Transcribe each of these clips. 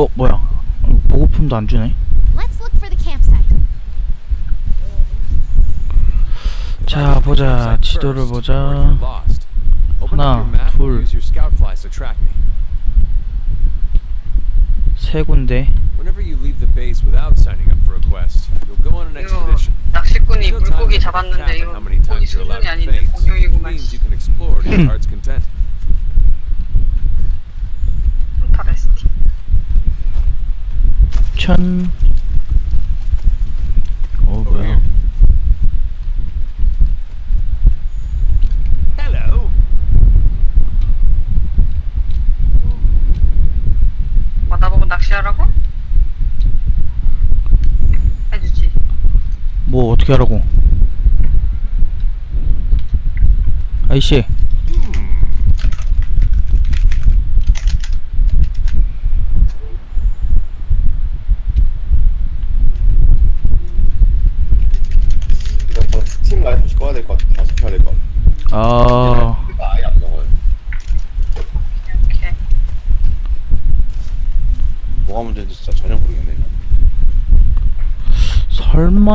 어 뭐야 어, 보고품도 안 주네 Let's look for the campsite. 자 보자 지도를 보자 하나, 둘. 세 군데 Whenever you leave the base without signing up for a quest, you'll go on an 이거 expedition. 낚시꾼이 물고기 잡았는데 이거 allowed 수준이 아닌데 공룡이구만. means you can explore to your heart's content. 폰타레스티. 천 어, Over 뭐야 here. Hello. 뭐 나보고 낚시하라고? 해주지. 뭐 어떻게 하라고 아이씨 이거 더 스팀 라이프 꺼야 될 것 같아. 다시 켜야 될 것 같아. 아 이거 아예 안 먹어요. 이렇게. 뭐가 문제인지 진짜 전혀 모르겠네.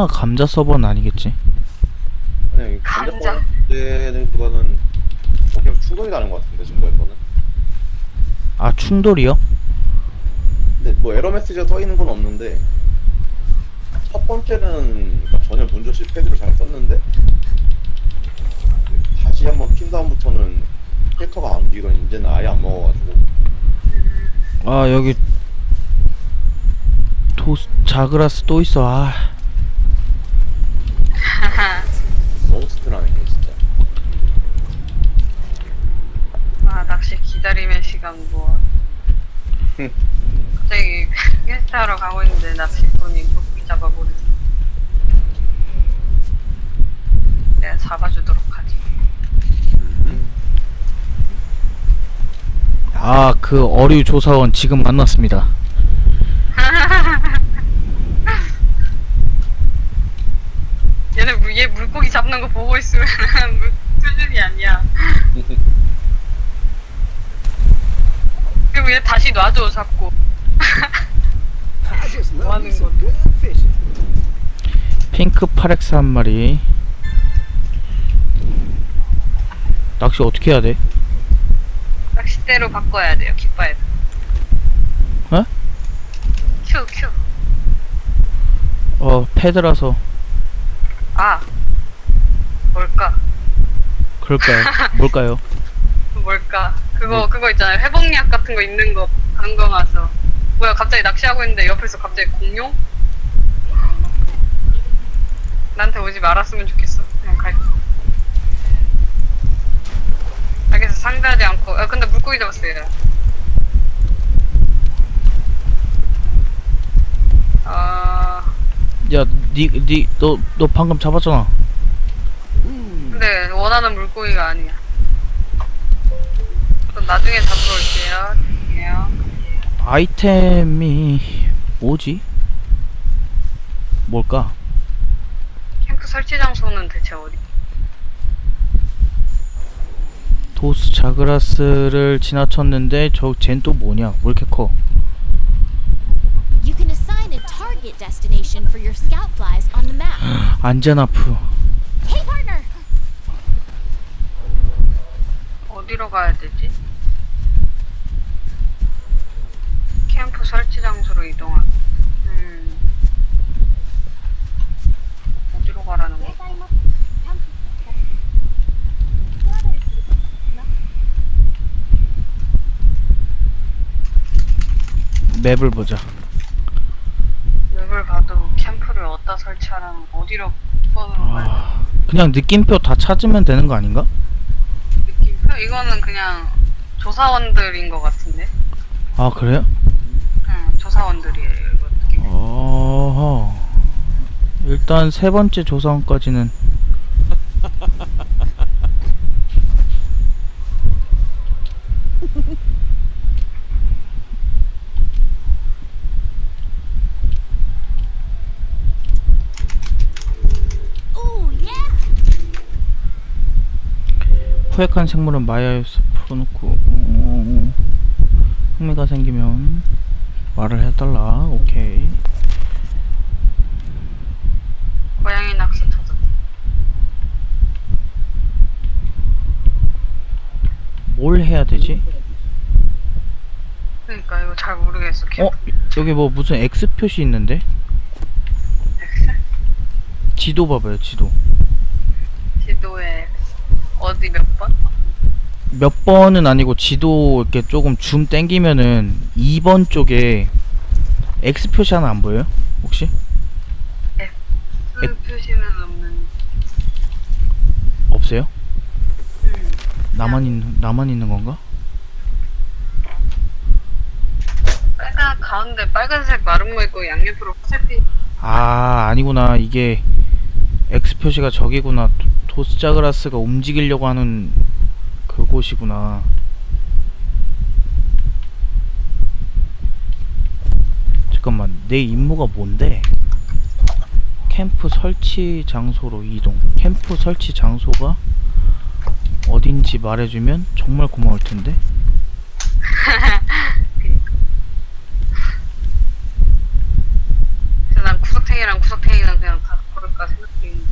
설마 감자 서버는 아니겠지 아니, 감자. 문제보다는 뭐 계속 충돌이 나는 것 같은데 지금 거에서는. 아 충돌이요? 근데 뭐 에러 메시지가 떠 있는 건 없는데 첫 번째는 그러니까 전혀 문제 없이 패드를 잘 썼는데 다시 한번 킨 다음부터는 캐릭터가 안 움직이더니 이제는 아예 안 먹어가지고 아 여기 도스 자그라스 또 있어 아 너무 스트라네 이게 진짜. 아 낚시 기다림의 시간 뭐. 흠. 갑자기 퀘스트하러 가고 있는데 낚시꾼이 물고기 잡아버리고. 내가 잡아주도록 하지. 아, 그 어류 조사원 지금 만났습니다. 얘 물고기 잡는 거 보고 있으면 물 수준이 아니야. 그리고 얘 다시 놔줘 잡고. 뭐 하는 건데? 핑크 파렉스 한 마리. 낚시 어떻게 해야 돼? 낚싯대로 바꿔야 돼요 깃발. 어? 큐 큐. 어, 패드라서 아 뭘까? 그럴까요? 뭘까요? 뭘까? 그거 뭐? 그거 있잖아요 회복약 같은 거 있는 거 방금 와서. 뭐야 갑자기 낚시하고 있는데 옆에서 갑자기 공룡? 나한테 오지 말았으면 좋겠어. 그냥 갈게. 알겠어 상대하지 않고. 아 근데 물고기 잡았어 얘. 아 야, 니, 니, 너, 너 방금 잡았잖아. 근데 원하는 물고기가 아니야. 그럼 나중에 잡으러 올게요. 죄송해요. 아이템이 뭐지? 뭘까? 캠프 설치 장소는 대체 어디? 도스 자그라스를 지나쳤는데 저쟨 또 뭐냐? 왜 이렇게 커? You can assign a target destination for your scout flies on the map. Hey, partner! 어디로 가야 되지? 캠프 설치 장소로 이동한. 음. 어디로 가라는 거? 맵을 보자. 맵을 봐도 캠프를 어디다 설치하라는 어디로 뻗는 거야? 아, 그냥 느낌표 다 찾으면 되는 거 아닌가? 느낌표? 이거는 그냥 조사원들인 것 같은데? 아, 그래요? 응, 조사원들이에요. 이거 느낌. 어. 일단 세 번째 조사원까지는 포획한 생물은 마야에서 풀어놓고 어, 흥미가 생기면 말을 해달라. 오케이. 고양이 낙서 찾았다. 뭘 해야 되지? 그러니까 이거 잘 모르겠어. 어? 여기 뭐 무슨 X 표시 있는데? 지도 봐봐요, 지도. 지도에 어디 몇 번? 몇 번은 아니고 지도 이렇게 조금 줌 땡기면은 2번 쪽에 X 표시 하나 안 보여요? 혹시? 그 표시는 없는. 없어요? 음. 나만 있는 나만 있는 건가? 빨간 가운데 빨간색 거 있고 양옆으로 화살표. 아 아니구나 이게 X 표시가 저기구나 도- 도스자그라스가 움직이려고 하는 그곳이구나. 잠깐만 내 임무가 뭔데? 캠프 설치 장소로 이동. 캠프 설치 장소가 어딘지 말해주면 정말 고마울 텐데. 난 구석탱이랑 구석탱이는 그냥 다 고를까 생각 중인데.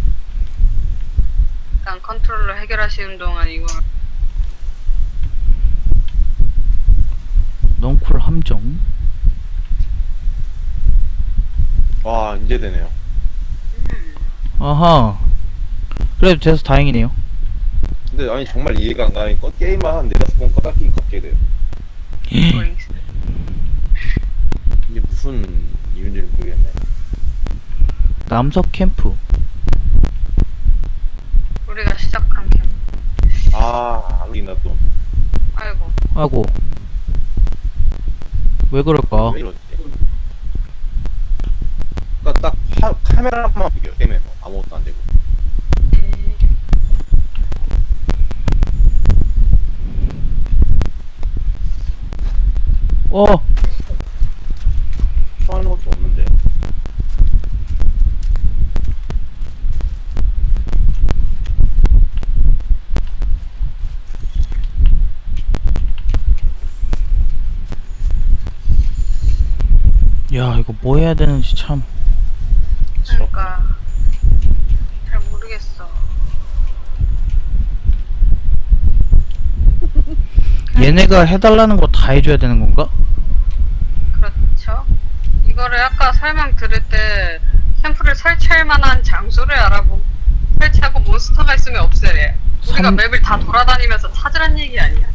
일단 컨트롤러 해결하시는 동안 이걸 넝쿨 함정 와 이제 되네요. 아하 그래도 돼서 다행이네요 근데 아니 정말 이해가 안 가니까 게임만 한 네다섯 번 까닥기 걷게 돼요. 이게 무슨 이유인지 모르겠네. 남석 캠프 우리가 시작한 캠. 아, 안리나 또. 아이고. 하고 왜 그럴까 왜 이러지? 그니까 딱 카, 카메라만 비교 게임에서 아무것도 안 되고. 에, 어 하는 것도 없는데. 야 이거 뭐 해야 되는지 참 그러니까 잘 모르겠어. 얘네가 해달라는 거 다 해줘야 되는 건가? 그렇죠. 이거를 아까 설명 들을 때 캠프를 설치할 만한 장소를 알아보고 설치하고 몬스터가 있으면 없애래. 우리가 삼- 맵을 다 돌아다니면서 찾으란 얘기 아니야.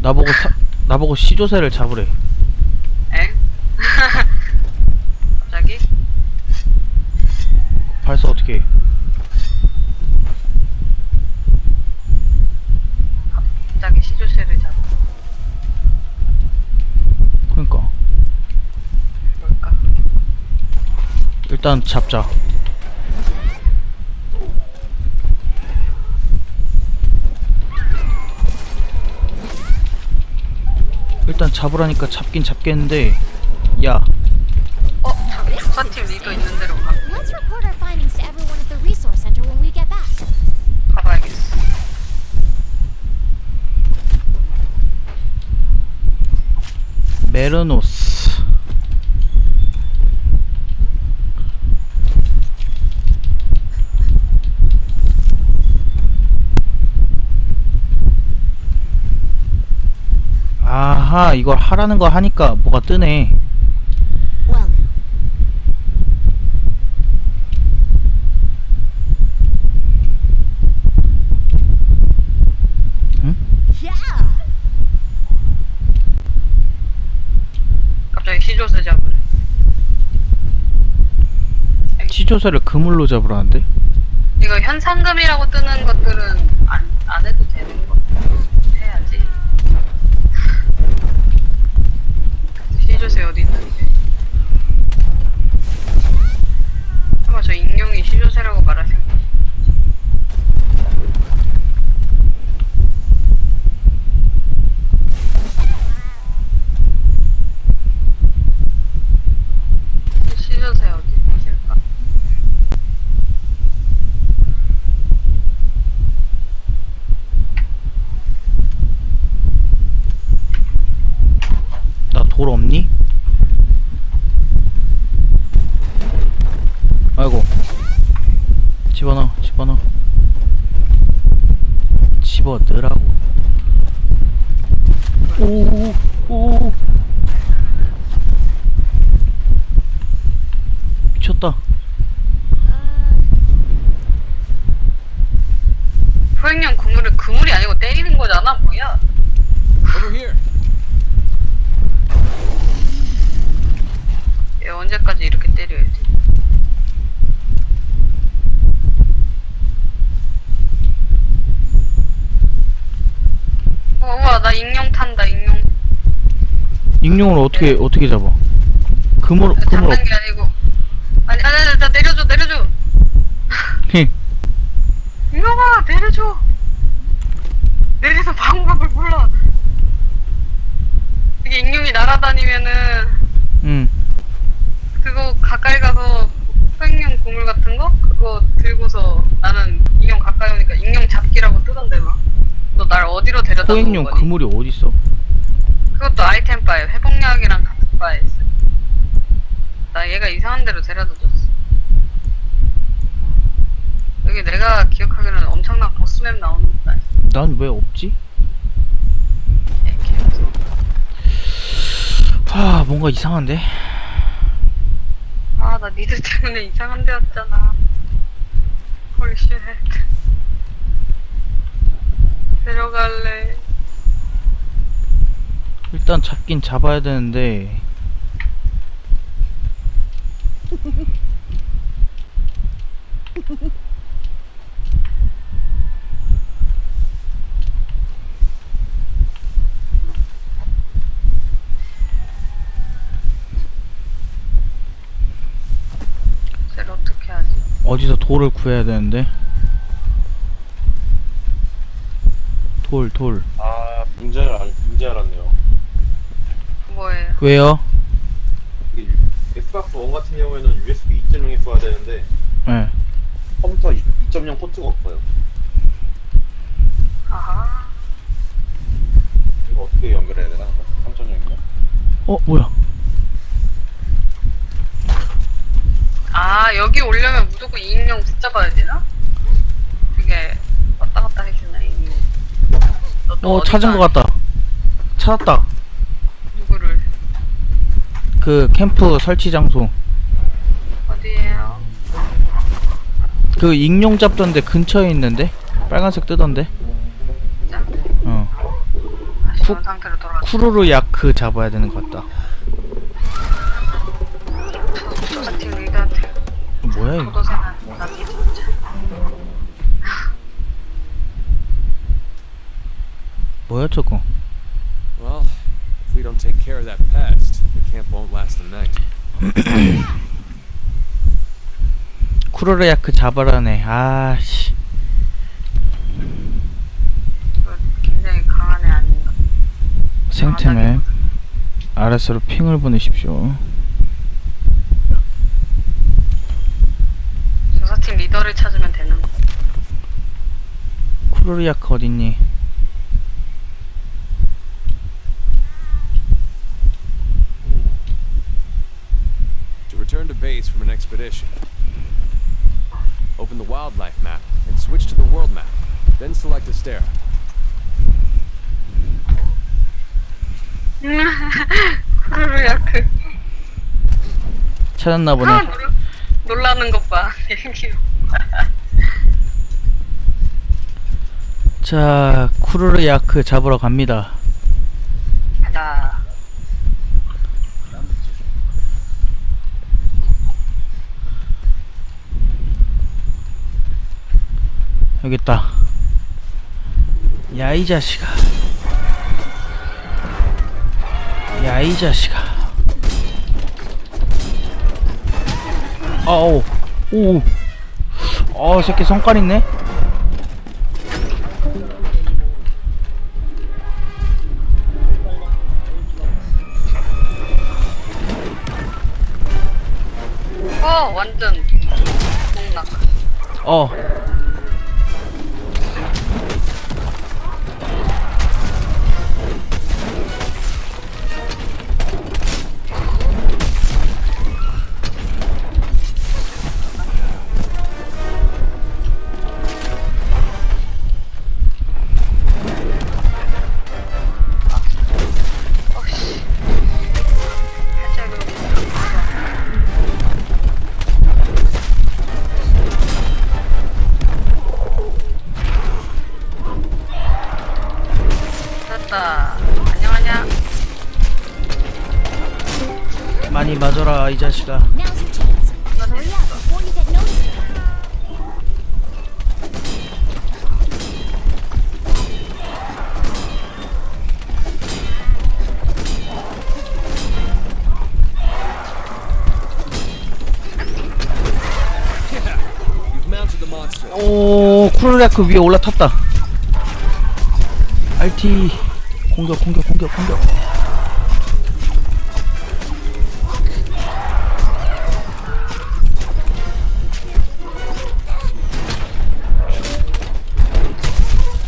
나보고 사, 나보고 시조새를 잡으래 엥? 갑자기? 발사 어떻게 해? 갑자기 시조새를 잡아. 그러니까 뭘까? 일단 잡자 일단 잡으라니까 잡긴 잡겠는데 야 어? 저기 조사팀 리더 있는 데로 메르노스. 아하 이걸 하라는 거 하니까 뭐가 뜨네 Well, 응? yeah. 갑자기 시조새 잡으래. 시조새를 그물로 잡으라는데? 이거 현상금이라고 뜨는 것들은 안, 안 해도 되는 거 해야지. 시조새 어디 있는데? 아마 저 익룡이 시조새라고 말할 생각. 시조새 어디 있을까? 나 돌 없니? 떴다. 포획령 그물을 그물이 아니고 때리는 거잖아 뭐야 Over here. 얘 언제까지 이렇게 때려야지 어, 우와 나 익룡 탄다 익룡 익룡을 어떻게 어떻게 잡아? 그물 그물 없. 잡는 게 아니고 아니 아니 아니 나 내려줘 내려줘 이놈아 내려줘 내리서 방법을 몰라 이게 익룡이 날아다니면은 응. 그거 가까이 가서 포획용 고물 같은 거 그거 들고서 나는 익룡 가까이 오니까 익룡 잡기라고 뜨던데 막 너 날 어디로 데려다 놓은 거니? 그물이 어디 있어? 그것도 아이템 바에 회복약이랑 같은 바에 있어 나 얘가 이상한 데로 데려다 줬어 여기 내가 기억하기로는 엄청난 보스맵 나오는 곳 아니야 난 왜 없지? 하 뭔가 이상한데. 아 나 니들 때문에 이상한 데였잖아 홀쉣 데려갈래 일단 잡긴 잡아야 되는데. 쟤를 어떻게 하지 어디서 돌을 구해야 되는데. 돌 돌. 아 문제를 알, 문제 알았네요. 뭐예요 왜요? 이게 엑스박스 원 같은 경우에는 USB 2.0에 써야 되는데 예. 컴퓨터 2.0 포트가 없어요. 아하 이거 어떻게 연결해야 되나? 3.0이면? 어 뭐야? 아 여기 오려면 무조건 이인용 붙잡아야 되나? 그게 왔다 갔다 해주나 이인용 너또 어 찾은 것 같다. 찾았다. 누구를 그 캠프 설치 장소. 어디에요? 그 익룡 잡던데 근처에 있는데 빨간색 뜨던데. 진짜? 어. 다시 원 상태로 돌아가 쿠루루 야크 잡아야 되는 것 같다. 뭐야 이거? 도도새나 나비 진짜 뭐야 저거? Well, if we don't take care of that pest, the camp won't last the night. 쿠루루 야크 잡아라네. 아씨. 이거 굉장히 강한 애 아닌가 생템에 RS로 핑을 보내십시오. 리더를 찾으면 되는 거 야크 어딨니? To return to base from an expedition, open the wildlife map and switch to the world map. Then select Astera. 쿠루루 야크 찾았나 아, 보네. 놀, 놀라는 것 봐 자, 쿠루루 야크 잡으러 갑니다. 가자 여기 있다. 야 이 자식아. 야 이 자식아. 아우. 오. 어, 새끼 성깔 있네. 맞아라 이 자식아. 오 쿠르레크 위에 올라탔다 RT 공격 공격 공격 공격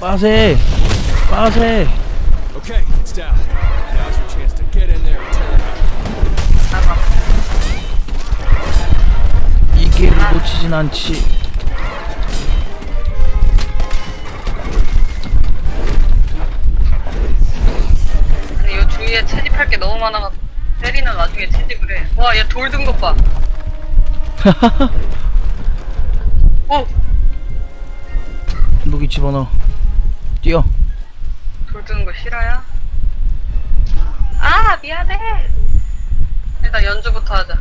빠세 빠세 Okay, it's down. Now's your chance to get in there and tear it up. 이 기회를 놓치진 않지 아니 요 주위에 채집할 게 너무 많아가지고 때리는 와중에 채집을 해. 와, 얘 돌 든 것 봐. 오, 무기 집어넣어 뛰어 돌 드는 거 싫어요? 아, 미안해. 일단 연주부터 하자.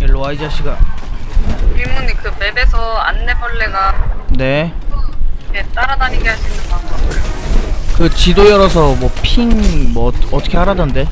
일로 와 이 자식아 일문이 그 맵에서 안내벌레가 네얘 따라다니게 할 수 있는 방법을. 그 지도 열어서 뭐 핑 뭐 어떻게 하라던데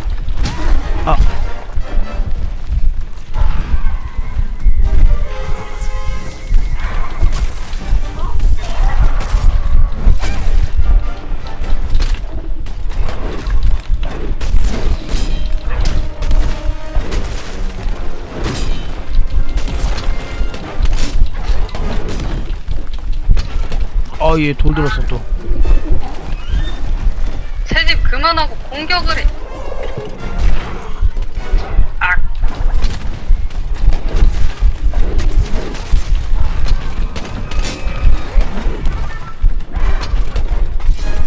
아, 얘 돌 들었어 또. 채집 그만하고 공격을 해. 아,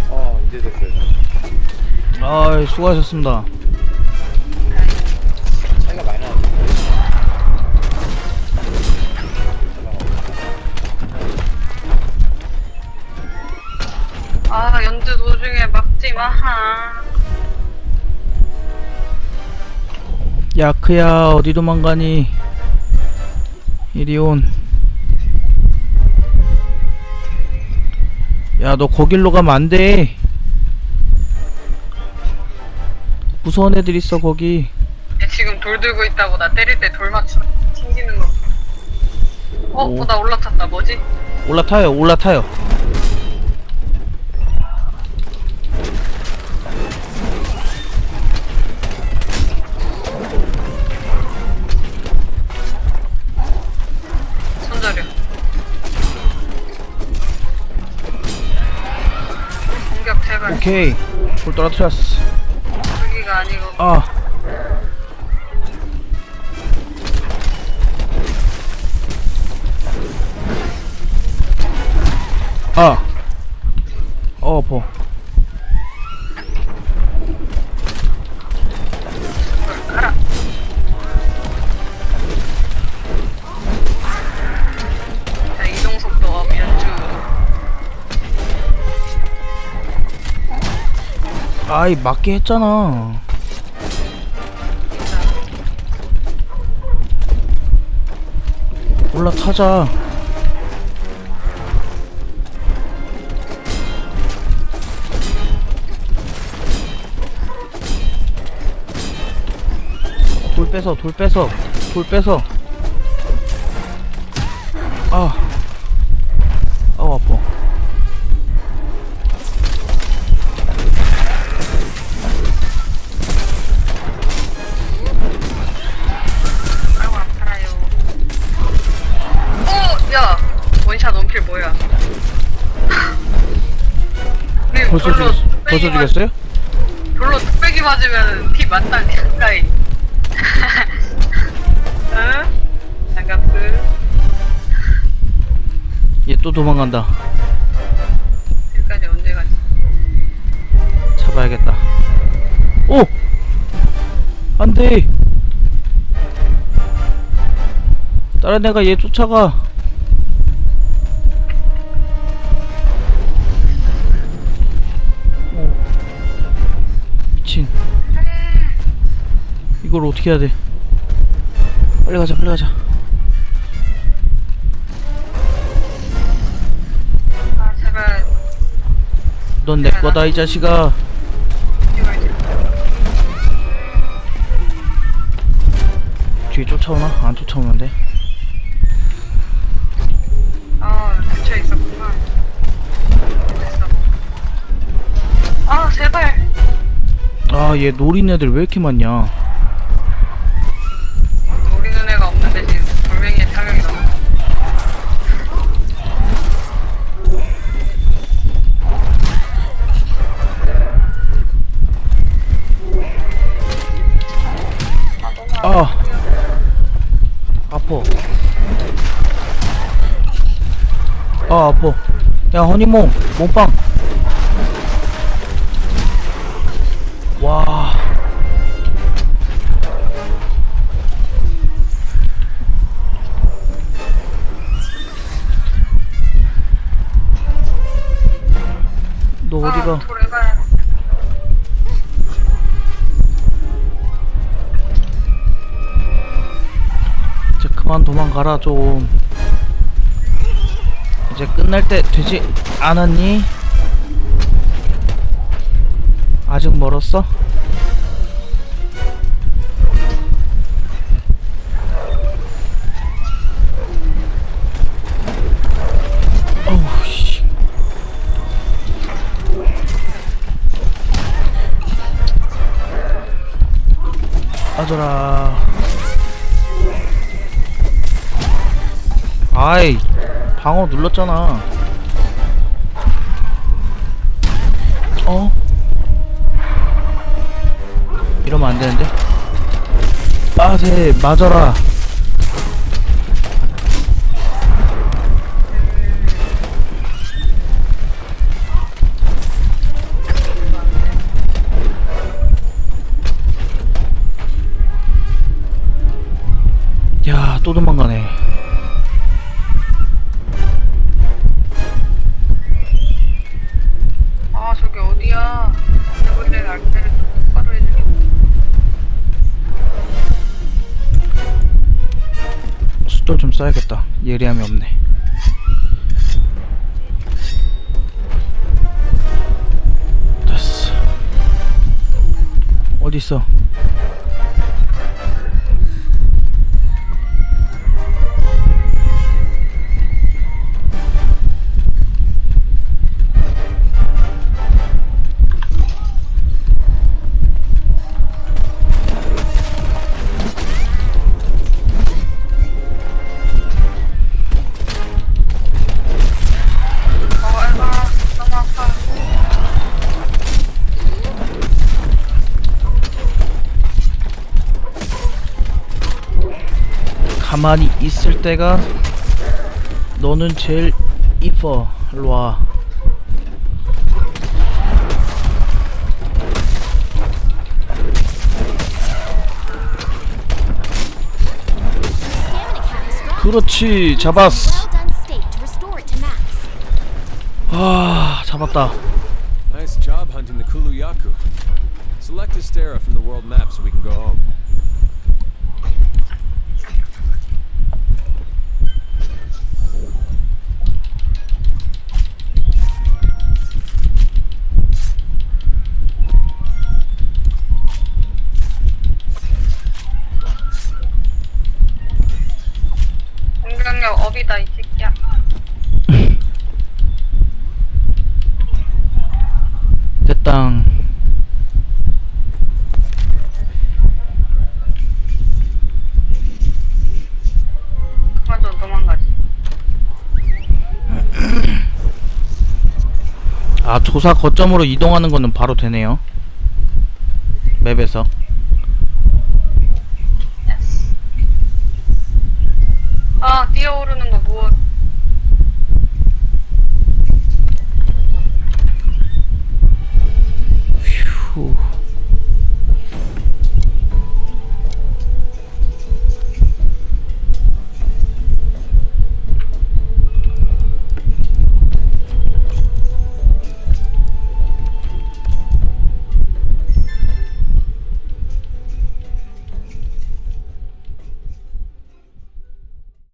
아 이제 됐어요. 아, 수고하셨습니다. 야크야, 어디 도망가니? 이리 온. 야, 너 거길로 가면 안 돼. 무서운 애들 있어, 거기. 얘 지금 돌 들고 있다고 나 때릴 때 돌 맞추 튕기는 거. 어, 오. 어, 나 올라탔다. 뭐지? 올라타요, 올라타요. 오케이. 돌 떨어뜨렸어. 여기가 아니고. 아. 아. 아이, 맞게 했잖아. 올라타자. 돌 뺏어, 돌 뺏어, 돌 뺏어. 아, 2차 넘킬 뭐야? 님 벌써 죽 벌써 죽였어요? 별로 뚝배기 맞으면 피 만땅 가까이. 응? 장갑스. 얘 또 도망간다. 지금까지 언제 갔지? 잡아야겠다. 오! 안 돼! 다른 애가 얘 쫓아가. 이걸 어떻게 해야 돼? 빨리 가자, 빨리 가자. 아 제발 넌 내 거다, 이 자식아. 뒤에 쫓아오나? 안 쫓아오는데. 아, 갇혀 있었구나. 됐어. 아, 제발. 아, 얘 노린 애들 왜 이렇게 많냐? 아, 아파. 아, 아파. 야, 허니몽, 몸빵. 가라 좀 이제 끝날 때 되지 않았니? 아직 멀었어? 빠져라 아이 방어 눌렀잖아. 어? 이러면 안 되는데? 빠세 맞아라. 야 또 도망가네 예리함이 없네. 됐어. 어딨어 어, 있을 때가 너는 제일 이뻐 일로와. 그렇지 잡았어 Well done state to restore it to max. 아 잡았다 Nice job hunting the Kuluyaku. Select Astera from the world map so we can go home. 아 조사 거점으로 이동하는 거는 바로 되네요 맵에서 아, 뛰어오르는 거?